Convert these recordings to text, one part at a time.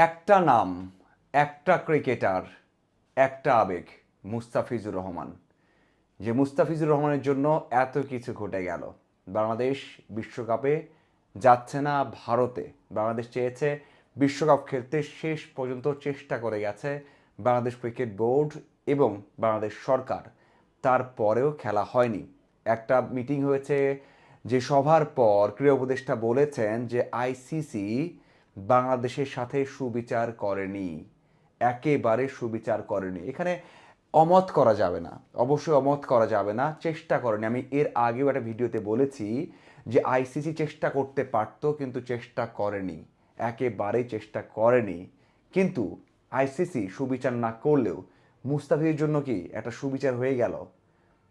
একটা নাম, একটা ক্রিকেটার, একটা আবেগ, মুস্তাফিজুর রহমান। যে মুস্তাফিজুর রহমানের জন্য এত কিছু ঘটে গেল। বাংলাদেশ বিশ্বকাপে যাচ্ছে না ভারতে। বাংলাদেশ চেয়েছে বিশ্বকাপ খেলতে শেষ পর্যন্ত চেষ্টা করে গেছে বাংলাদেশ ক্রিকেট বোর্ড এবং বাংলাদেশ সরকার। তারপরেও খেলা হয়নি। একটা মিটিং হয়েছে যে সভার পর ক্রীড়া উপদেষ্টা বলেছেন যে আইসিসি বাংলাদেশের সাথে সুবিচার করেনি। একেবারে সুবিচার করেনি। এখানে অমত করা যাবে না। অবশ্যই অমত করা যাবে না। চেষ্টা করেনি। আমি এর আগেও একটা ভিডিওতে বলেছি যে আইসিসি চেষ্টা করতে পারতো, কিন্তু চেষ্টা করেনি। একেবারেই চেষ্টা করেনি। কিন্তু আইসিসি সুবিচার না করলেও মুস্তাফিজের জন্য কি একটা সুবিচার হয়ে গেল?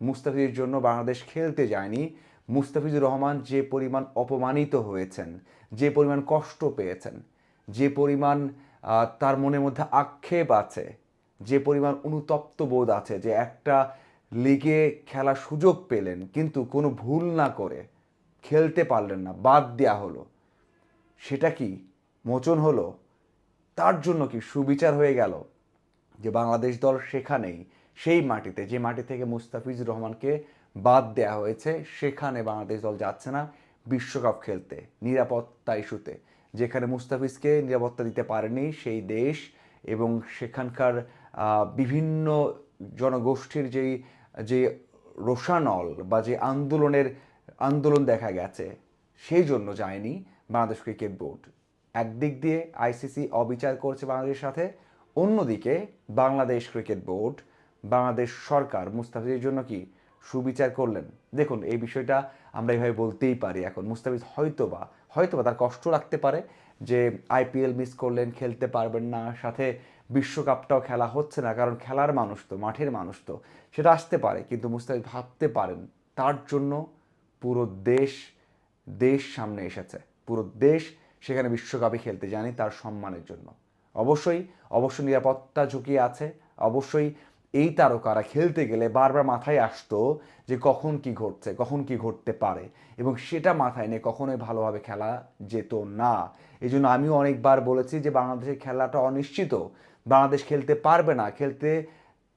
মুস্তাফিজের জন্য বাংলাদেশ খেলতে যায়নি। মুস্তাফিজুর রহমান যে পরিমাণ অপমানিত হয়েছেন, যে পরিমাণ কষ্ট পেয়েছেন, যে পরিমাণ তার মনের মধ্যে আক্ষেপ আছে, যে পরিমাণ অনুতপ্ত বোধ আছে যে একটা লিগে খেলার সুযোগ পেলেন, কিন্তু কোনো ভুল না করে খেলতে পারলেন না, বাদ দেওয়া হলো। সেটা কি মোচন হলো? তার জন্য কি সুবিচার হয়ে গেল যে বাংলাদেশ দল সেখানেই, সেই মাটিতে, যে মাটি থেকে মুস্তাফিজুর রহমানকে বাদ দেওয়া হয়েছে। সেখানে বাংলাদেশ দল যাচ্ছে না বিশ্বকাপ খেলতে, নিরাপত্তা ইস্যুতে। যেখানে মুস্তাফিজকে নিরাপত্তা দিতে পারেনি সেই দেশ এবং সেখানকার বিভিন্ন জনগোষ্ঠীর যেই যে রোষানল বা যে আন্দোলনের, আন্দোলন দেখা গেছে, সেই জন্য যায়নি বাংলাদেশ ক্রিকেট বোর্ড। একদিক দিয়ে আইসিসি অবিচার করছে বাংলাদেশের সাথে, অন্যদিকে বাংলাদেশ ক্রিকেট বোর্ড, বাংলাদেশ সরকার মুস্তাফিজের জন্য কি সুবিচার করলেন। দেখুন, এই বিষয়টা আমরা এইভাবে বলতেই পারি এখন। মুস্তাফিজ হয়তোবা হয়তোবা তার কষ্ট লাগতে পারে যে আইপিএল মিস করলেন, খেলতে পারবেন না, সাথে বিশ্বকাপটাও খেলা হচ্ছে না, কারণ খেলার মানুষ তো, মাঠের মানুষ তো, সেটা আসতে পারে, কিন্তু মুস্তাফিজ ভাবতে পারেন, তার জন্য পুরো দেশ দেশ সামনে এসেছে। পুরো দেশ সেখানে বিশ্বকাপে খেলতে জানি তার সম্মানের জন্য। অবশ্যই অবশ্য নিরাপত্তা ঝুঁকি আছে, অবশ্যই এই তারকারা খেলতে গেলে বারবার মাথায় আসতো যে কখন কি ঘটছে, কখন কি ঘটতে পারে এবং সেটা মাথায় নিয়ে কখনোই ভালোভাবে খেলা যেত না। এই জন্য আমিও অনেকবার বলেছি যে বাংলাদেশের খেলাটা অনিশ্চিত। বাংলাদেশ খেলতে পারবে না, খেলতে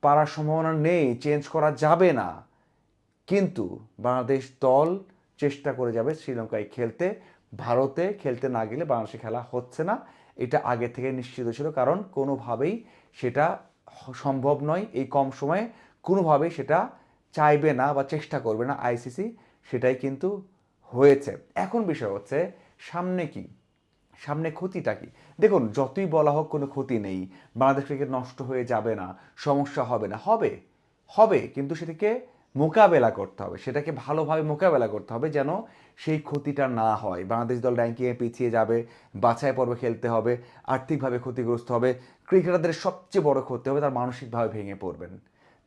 পারার সম্ভাবনা নেই, চেঞ্জ করা যাবে না। কিন্তু বাংলাদেশ দল চেষ্টা করে যাবে শ্রীলঙ্কায় খেলতে। ভারতে খেলতে না গেলে বাংলাদেশে খেলা হচ্ছে না। এটা আগে থেকে নিশ্চিত ছিল কারণ কোনোভাবেই সেটা সম্ভব নয়, এই কম সময়ে কোনোভাবেই সেটা চাইবে না বা চেষ্টা করবে না আইসিসি সেটাই কিন্তু হয়েছে। এখন বিষয় হচ্ছে, সামনে কি? সামনে ক্ষতিটা কি? দেখুন, যতই বলা হোক কোনো ক্ষতি নেই, বাংলাদেশ ক্রিকেট নষ্ট হয়ে যাবে না, সমস্যা হবে না, হবে হবে, কিন্তু সেটাকে মোকাবেলা করতে হবে, সেটাকে ভালোভাবে মোকাবেলা করতে হবে যেন সেই ক্ষতিটা না হয়। বাংলাদেশ দল র্যাঙ্কিংয়ে পিছিয়ে যাবে বাছাই পর্বে খেলতে হবে, আর্থিকভাবে ক্ষতিগ্রস্ত হবে ক্রিকেটারদের সবচেয়ে বড় ক্ষতি হবে তার মানসিকভাবে ভেঙে পড়বেন।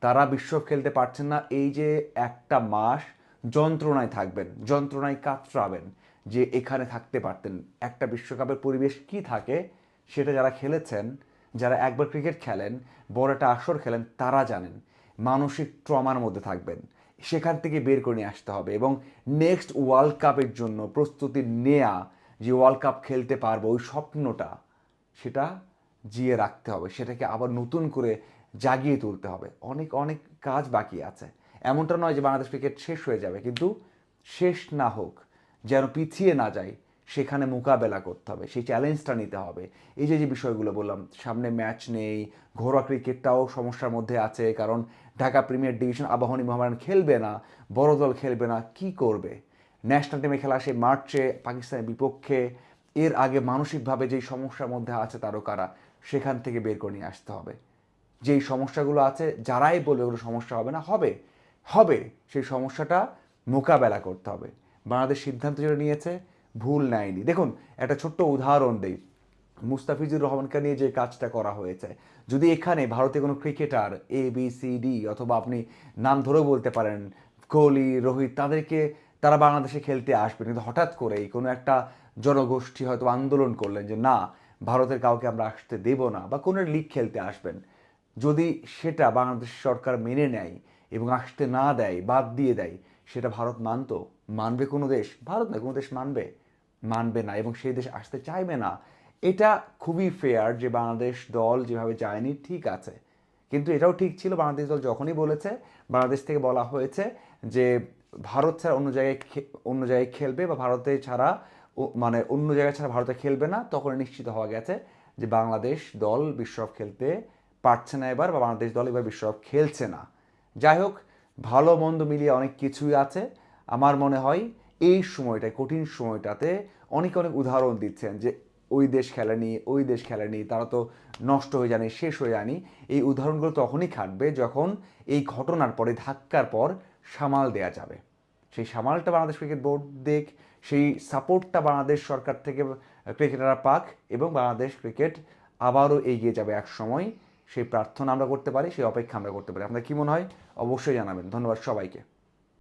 তারা বিশ্বকাপ খেলতে পারছেন না, এই যে একটা মাস যন্ত্রণায় থাকবেন, যন্ত্রণায় কাতরাবেন যে এখানে থাকতে পারতেন। একটা বিশ্বকাপের পরিবেশ কি থাকে সেটা যারা খেলেছেন, যারা একবার ক্রিকেট খেলেন, বড় একটা আসর খেলেন, তারা জানেন। মানসিক ট্রমার মধ্যে থাকবেন। সেখান থেকে বের করে নিয়ে আসতে হবে এবং নেক্সট ওয়ার্ল্ড কাপের জন্য প্রস্তুতি নেয়া, যে ওয়ার্ল্ড কাপ খেলতে পারব, ওই স্বপ্নটা, সেটা জিয়ে রাখতে হবে, সেটাকে আবার নতুন করে জাগিয়ে তুলতে হবে। অনেক অনেক কাজ বাকি আছে। এমনটা নয় যে বাংলাদেশ ক্রিকেট শেষ হয়ে যাবে, কিন্তু শেষ না হোক, যেন পিছিয়ে না যায় সেখানে মোকাবেলা করতে হবে, সেই চ্যালেঞ্জটা নিতে হবে। এই যে যে বিষয়গুলো বললাম, সামনে ম্যাচ নেই, ঘরোয়া ক্রিকেটটাও সমস্যার মধ্যে আছে, কারণ ঢাকা প্রিমিয়ার ডিভিশন আবাহনী মোহামেডান খেলবে না, বড় দল খেলবে না, কি করবে? ন্যাশনাল টিমে খেলা সেই মার্চে পাকিস্তানের বিপক্ষে, এর আগে মানসিকভাবে যেই সমস্যার মধ্যে আছে তারকারা সেখান থেকে বের করে নিয়ে আসতে হবে। যেই সমস্যাগুলো আছে, যারাই বলবে ওগুলো সমস্যা হবে না, হবে। হবে, সেই সমস্যাটা মোকাবেলা করতে হবে। বাংলাদেশ সিদ্ধান্ত যেটা নিয়েছে, ভুল নেয়নি। দেখুন, একটা ছোট্ট উদাহরণ দেই। মুস্তাফিজুর রহমানকে নিয়ে যে কাজটা করা হয়েছে, যদি এখানে ভারতে কোনো cricketer A B C D অথবা আপনি নাম ধরেও বলতে পারেন, কোহলি, রোহিত, তাদেরকে তারা বাংলাদেশে খেলতে আসবে। কিন্তু হঠাৎ করেই কোনো একটা জনগোষ্ঠী হয়তো আন্দোলন করলেন যে, না ভারতের কাউকে আমরা আসতে দেব না বা কোনো লিগ খেলতে আসবেন। যদি সেটা বাংলাদেশ সরকার মেনে নেয় এবং আসতে না দেয়, বাদ দিয়ে দেয়, সেটা ভারত মানতো, মানবে কোনো দেশ? ভারত না কোনো দেশ মানবে। মানবে না এবং সেই দেশ আসতে চাইবে না। এটা খুবই ফেয়ার যে বাংলাদেশ দল যেভাবে যায়নি ঠিক আছে। কিন্তু এটাও ঠিক ছিল, বাংলাদেশ দল যখনই বলেছে, বাংলাদেশ থেকে বলা হয়েছে যে ভারত ছাড়া অন্য জায়গায় অন্য জায়গায় খেলবে বা ভারতে ছাড়া মানে অন্য জায়গা ছাড়া ভারতে খেলবে না, তখন নিশ্চিত হওয়া গেছে যে বাংলাদেশ দল বিশ্বকাপ খেলতে পারছে না এবার বা বাংলাদেশ দল এবার বিশ্বকাপ খেলছে না। যাই হোক, ভালো মন্দ মিলিয়ে অনেক কিছুই আছে। আমার মনে হয় এই সময়টায়, কঠিন সময়টাতে অনেক অনেক উদাহরণ দিচ্ছেন যে ওই দেশ খেলেনি, ওই দেশ খেলেনি, তারা তো নষ্ট হয়ে যায়নি, শেষ হয়ে যায়নি। এই উদাহরণগুলো তখনই খাটবে যখন এই ঘটনার পরে, ধাক্কার পর সামাল দেয়া যাবে। সেই সামালটা বাংলাদেশ ক্রিকেট বোর্ড দেখ সেই সাপোর্টটা বাংলাদেশ সরকার থেকে ক্রিকেটাররা পাক এবং বাংলাদেশ ক্রিকেট আবারও এগিয়ে যাবে এক সময়। সেই প্রার্থনা আমরা করতে পারি, সেই অপেক্ষা আমরা করতে পারি। আপনার কী মনে হয়? অবশ্যই জানাবেন। ধন্যবাদ সবাইকে।